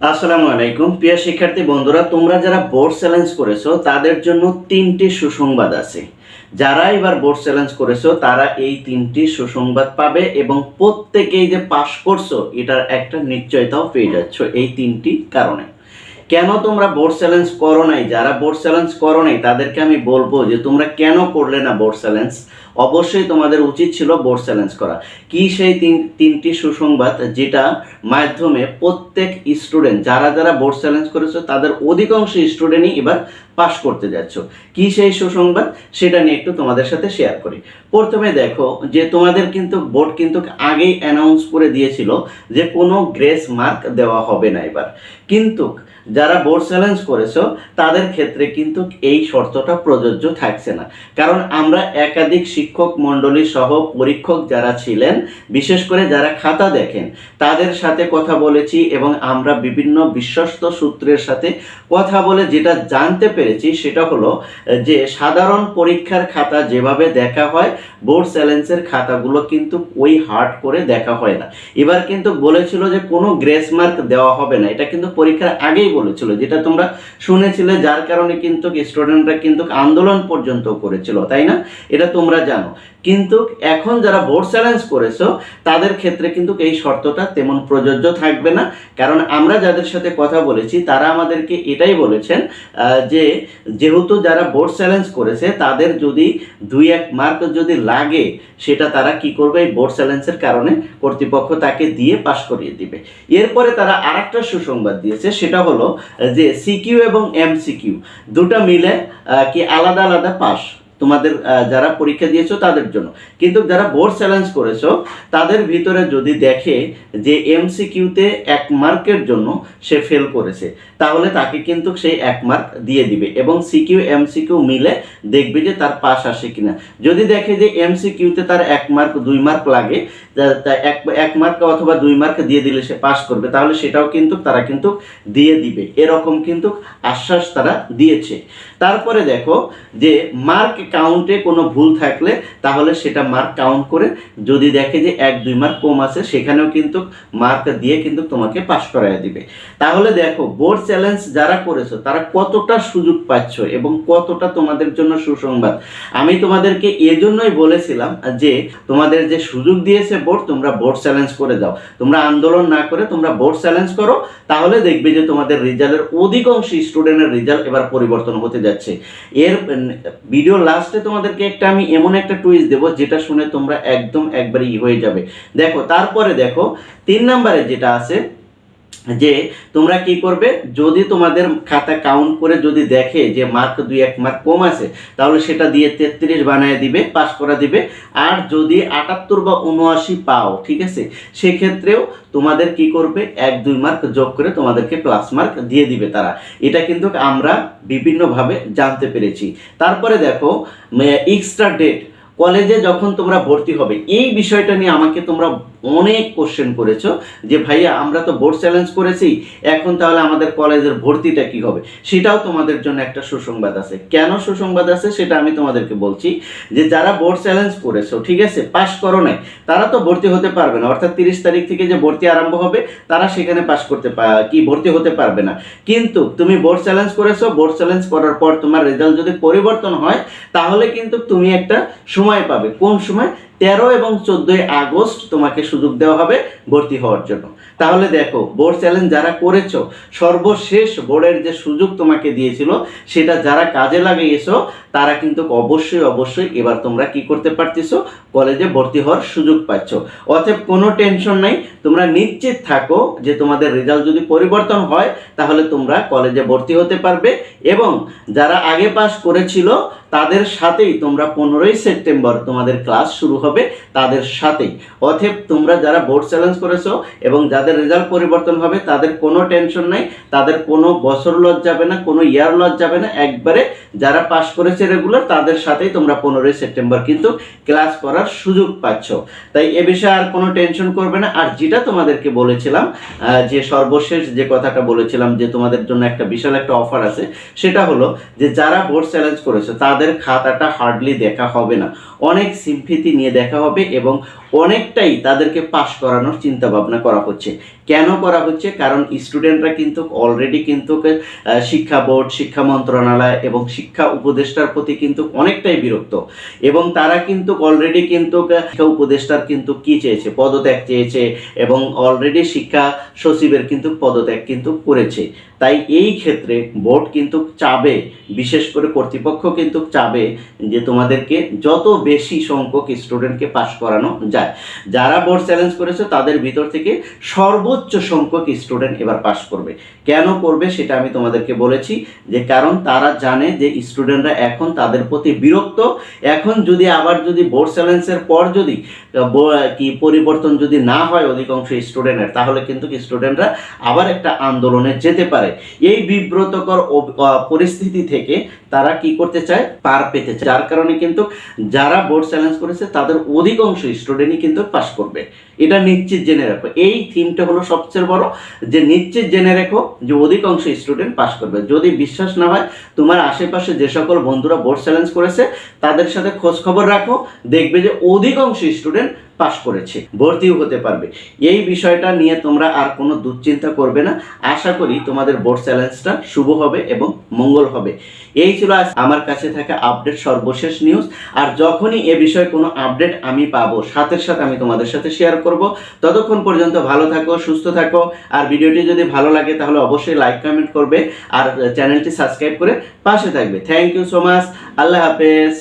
আসসালামু আলাইকুম। প্রিয় শিক্ষার্থী বন্ধুরা, তোমরা যারা বোর্ড চ্যালেঞ্জ করেছ, তাদের জন্য তিনটি সুসংবাদ আছে। যারা এবার বোর্ড চ্যালেঞ্জ করেছ, তারা এই তিনটি সুসংবাদ পাবে এবং প্রত্যেকেই যে পাশ করছ, এটার একটা নিশ্চয়তাও পেয়ে যাচ্ছ এই তিনটি কারণে। কেন তোমরা বোর্ড চ্যালেঞ্জ করো নাই? যারা বোর্ড চ্যালেঞ্জ করো নাই, তাদেরকে আমি বলব যে তোমরা কেন করলে না বোর্ড চ্যালেঞ্জ অবশ্যই তোমাদের উচিত ছিল বোর্ড চ্যালেঞ্জ করা। কি সেই তিন তিনটি সুসংবাদ যেটা মাধ্যমে প্রত্যেক স্টুডেন্ট যারা যারা বোর্ড চ্যালেঞ্জ করেছ, তাদের অধিকাংশ স্টুডেন্টই এবার পাশ করতে যাচ্ছ। কি সেই সুসংবাদ? সেটা নিয়ে একটু তোমাদের সাথে শেয়ার করি। প্রথমে দেখো যে তোমাদের কিন্তু বোর্ড কিন্তু আগেই অ্যানাউন্স করে দিয়েছিল যে কোনো গ্রেস মার্ক দেওয়া হবে না এবার। কিন্তু যারা বোর্ড চ্যালেঞ্জ করেছ, তাদের ক্ষেত্রে কিন্তু এই শর্তটা প্রযোজ্য থাকছে না। কারণ আমরা একাধিক শিক্ষক মণ্ডলী সহ পরীক্ষক যারা ছিলেন, বিশেষ করে যারা খাতা দেখেন, তাদের সাথে কথা বলেছি এবং আমরা বিভিন্ন বিশ্বস্ত সূত্রের সাথে কথা বলে যেটা জানতে পেরেছি সেটা হলো, যে সাধারণ পরীক্ষার খাতা যেভাবে দেখা হয় বোর্ড চ্যালেঞ্জের খাতাগুলো কিন্তু ওই হার্ড করে দেখা হয় না। এবার কিন্তু বলেছিল যে কোনো গ্রেস মার্ক দেওয়া হবে না, এটা কিন্তু পরীক্ষার আগেই বলেছিল, যেটা তোমরা শুনেছিলে, যার কারণে কিন্তু স্টুডেন্টরা কিন্তু আন্দোলন পর্যন্ত করেছিল, তাই না? এটা তোমরা জানো। কিন্তু এখন যারা বোর্ড চ্যালেঞ্জ করেছ, তাদের ক্ষেত্রে কিন্তু এই শর্তটা তেমন প্রযোজ্য থাকবে না। কারণ আমরা যাদের সাথে কথা বলেছি, তারা আমাদেরকে এটাই বলেছেন যে যেহেতু যারা বোর্ড চ্যালেঞ্জ করেছে, তাদের যদি দুই এক মার্ক যদি লাগে, সেটা তারা কি করবে? এই বোর্ড চ্যালেঞ্জের কারণে কর্তৃপক্ষ তাকে দিয়ে পাশ করিয়ে দিবে। এরপরে তারা আরেকটা সুসংবাদ দিয়েছে, সেটা হলো যে সিকিউ এবং এমসিকিউ দুটা মিলে কি আলাদা আলাদা পাস। তোমাদের যারা পরীক্ষা দিয়েছ তাদের জন্য। কিন্তু যারা বোর্ড চ্যালেঞ্জ করেছ, তাদের ভিতরে যদি দেখে যে এমসিকিউতে এক মার্কের জন্য সে ফেল করেছে, তাহলে তাকে কিন্তু সেই এক মার্ক দিয়ে দিবে এবং সিকিউ এমসিকিউ মিলে দেখবে যে তার পাস আসে কিনা। যদি দেখে যে এমসিকিউতে তার এক মার্ক, দুই মার্ক লাগে এক এক মার্ক অথবা দুই মার্ক দিয়ে দিলে সে পাস করবে, তাহলে সেটাও কিন্তু তারা কিন্তু দিয়ে দিবে। এরকম কিন্তু আশ্বাস তারা দিয়েছে। তারপরে দেখো যে মার্ক কাউন্টে কোনো ভুল থাকলে তাহলে সেটা মার্ক কাউন্ট করে যদি দেখে যে এক, দুই মার্ক কম আছে, সেখানেও কিন্তু মার্ক দিয়ে কিন্তু তোমাকে পাশ করায় দিবে। তাহলে দেখো বোর্ড চ্যালেঞ্জ যারা করেছ, তারা কতটা সুযোগ পাচ্ছ এবং কতটা তোমাদের জন্য সুসংবাদ? আমি তোমাদেরকে এজন্যই বলেছিলাম যে তোমাদের যে সুযোগ দিয়েছে বোর্ড তোমরা বোর্ড চ্যালেঞ্জ করে দাও তোমরা আন্দোলন না করে তোমরা বোর্ড চ্যালেঞ্জ করো, তাহলে দেখবে যে তোমাদের রেজাল্টের অধিকাংশ স্টুডেন্টের রেজাল্ট এবার পরিবর্তন হতে যাচ্ছে। এর ভিডিও লাস্টে তোমাদেরকে একটা আমি এমন একটা টুইস্ট দেবো, যেটা শুনে তোমরা একদম একবারই হয়ে যাবে। দেখো, তারপরে দেখো, তিন নম্বরে যেটা আছে যে তোমরা কি করবে? যদি তোমাদের খাতা কাউন্ট করে যদি দেখে যে মার্ক দুই, এক মার্ক কম আছে, তাহলে সেটা দিয়ে তেত্রিশ বানায় দিবে পাস করা দিবে। আর যদি আটাত্তর বা উনআশি পাও, ঠিক আছে? সেক্ষেত্রেও তোমাদের কি করবে? এক, দুই মার্ক যোগ করে তোমাদেরকে প্লাস মার্ক দিয়ে দিবে তারা। এটা কিন্তু আমরা বিভিন্নভাবে জানতে পেরেছি। তারপরে দেখো এক্সট্রা ডেট কলেজে যখন তোমরা ভর্তি হবে, এই বিষয়টা নিয়ে আমাকে তোমরা অনেক কোশ্চেন করেছ যে, ভাইয়া, আমরা তো বোর্ড চ্যালেঞ্জ করেছি, এখন তাহলে আমাদের কলেজের ভর্তিটা কি হবে? সেটাও তোমাদের জন্য একটা সুসংবাদ আছে। কেন সুসংবাদ আছে সেটা আমি তোমাদেরকে বলছি যে, যারা বোর্ড চ্যালেঞ্জ করেছ, ঠিক আছে, পাশ করো নাই, তারা তো ভর্তি হতে পারবে না। অর্থাৎ তিরিশ তারিখ থেকে যে ভর্তি আরম্ভ হবে, তারা সেখানে পাশ করতে কি ভর্তি হতে পারবে না। কিন্তু তুমি বোর্ড চ্যালেঞ্জ করেছ বোর্ড চ্যালেঞ্জ করার পর তোমার রেজাল্ট যদি পরিবর্তন হয়, তাহলে কিন্তু তুমি একটা সময় পাবে। কোন সময়? তেরো এবং চোদ্দোই আগস্ট তোমাকে সুযোগ দেওয়া হবে ভর্তি হওয়ার জন্য। তাহলে দেখো বোর্ড চ্যালেঞ্জ যারা করেছ, সর্বশেষ বোর্ডের যে সুযোগ তোমাকে দিয়েছিল, সেটা যারা কাজে লাগিয়েছো, তারা কিন্তু অবশ্যই অবশ্যই এবার তোমরা কি করতে পারতেছো কলেজে ভর্তি হওয়ার সুযোগ পাচ্ছ। অতএব কোনো টেনশন নাই, তোমরা নিশ্চিত থাকো যে তোমাদের রেজাল্ট যদি পরিবর্তন হয়, তাহলে তোমরা কলেজে ভর্তি হতে পারবে এবং যারা আগে পাস করেছিল তাদের সাথেই তোমরা পনেরোই সেপ্টেম্বর তোমাদের ক্লাস শুরু হবে তাদের সাথেই। অতএব তোমরা যারা বোর্ড চ্যালেঞ্জ করেছ এবং যাদের রেজাল্ট পরিবর্তন হবে, তাদের কোনো টেনশন নাই, তাদের কোনো বছর লস যাবে না, কোনো ইয়ার লস যাবে না। একবারে যারা পাস করেছে রেগুলার তাদের সাথেই তোমরা পনেরোই সেপ্টেম্বর কিন্তু ক্লাস করার সুযোগ পাচ্ছ। তাই এ বিষয়ে আর কোনো টেনশন করবে না। আর যেটা তোমাদেরকে বলেছিলাম যে সর্বশেষ যে কথাটা বলেছিলাম যে তোমাদের জন্য একটা বিশাল একটা অফার আছে, সেটা হলো যে যারা বোর্ড চ্যালেঞ্জ করেছে, তাদের খাতাটা হার্ডলি দেখা হবে না। অনেক সিম্পিতি নিয়ে দেখা হবে এবং অনেকটাই তাদেরকে পাশ করানোর চিন্তা ভাবনা করা হচ্ছে। কেন করা হচ্ছে? কারণ স্টুডেন্টরা কিন্তু অলরেডি কিন্তু শিক্ষা বোর্ড শিক্ষা মন্ত্রণালয় এবং শিক্ষা উপদেষ্টার প্রতি কিন্তু অনেকটাই বিরক্ত। এবং তারা কিন্তু অলরেডি কিন্তু শিক্ষা উপদেষ্টার কিন্তু কি চেয়েছে? পদত্যাগ চেয়েছে এবং অলরেডি শিক্ষা সচিবের কিন্তু পদত্যাগ কিন্তু করেছে। তাই এই ক্ষেত্রে বোর্ড কিন্তু চাবে, বিশেষ করে কর্তৃপক্ষ কিন্তু চাবে যে তোমাদেরকে যত বেশি সংখ্যক স্টুডেন্টকে পাশ করানো যায়। যারা বোর্ড চ্যালেঞ্জ করেছে, তাদের ভিতর থেকে সর্বোচ্চ সংখ্যক স্টুডেন্ট এবার পাশ করবে। কেন করবে সেটা আমি তোমাদেরকে বলেছি যে কারণ তারা জানে যে স্টুডেন্টরা এখন তাদের প্রতি বিরক্ত। এখন যদি আবার যদি বোর্ড চ্যালেঞ্জের পর যদি কি পরিবর্তন যদি না হয় অধিকাংশ স্টুডেন্টের তাহলে কিন্তু স্টুডেন্টরা আবার একটা আন্দোলনে যেতে পারে। এই বিব্রতকর পরিস্থিতি থেকে তারা কি করতে চায়? পার পেতে যার কারণে কিন্তু যারা বোর্ড চ্যালেঞ্জ করেছে, তাদের অধিকাংশ স্টুডেন্টই কিন্তু পাস করবে। এটা নিশ্চিত জেনে রাখো। এই থিমটা হলো সবচেয়ে বড়, যে নিশ্চিত জেনে রাখো যে অধিকাংশ স্টুডেন্ট পাস করবে। যদি বিশ্বাস না হয়, তোমার আশেপাশে যে সকল বন্ধুরা বোর্ড চ্যালেঞ্জ করেছে, তাদের সাথে খোঁজ খবর রাখো। দেখবে যে অধিকাংশ স্টুডেন্ট পাশ করেছে, ভর্তিও হতে পারবে। এই বিষয়টা নিয়ে তোমরা আর কোনো দুশ্চিন্তা করবে না। আশা করি তোমাদের বোর্ড চ্যালেঞ্জটা শুভ হবে এবং মঙ্গল হবে। এই ছিল আজ আমার কাছে থাকা আপডেট সর্বশেষ নিউজ আর যখনই এ বিষয়ে কোনো আপডেট আমি পাবো, সাথে সাথে আমি তোমাদের সাথে শেয়ার করব। ততক্ষণ পর্যন্ত ভালো থাকো, সুস্থ থাকো। আর ভিডিওটি যদি ভালো লাগে, তাহলে অবশ্যই লাইক কমেন্ট করবে। আর চ্যানেলটি সাবস্ক্রাইব করে পাশে থাকবে। থ্যাংক ইউ সো মাচ আল্লাহ হাফেজ।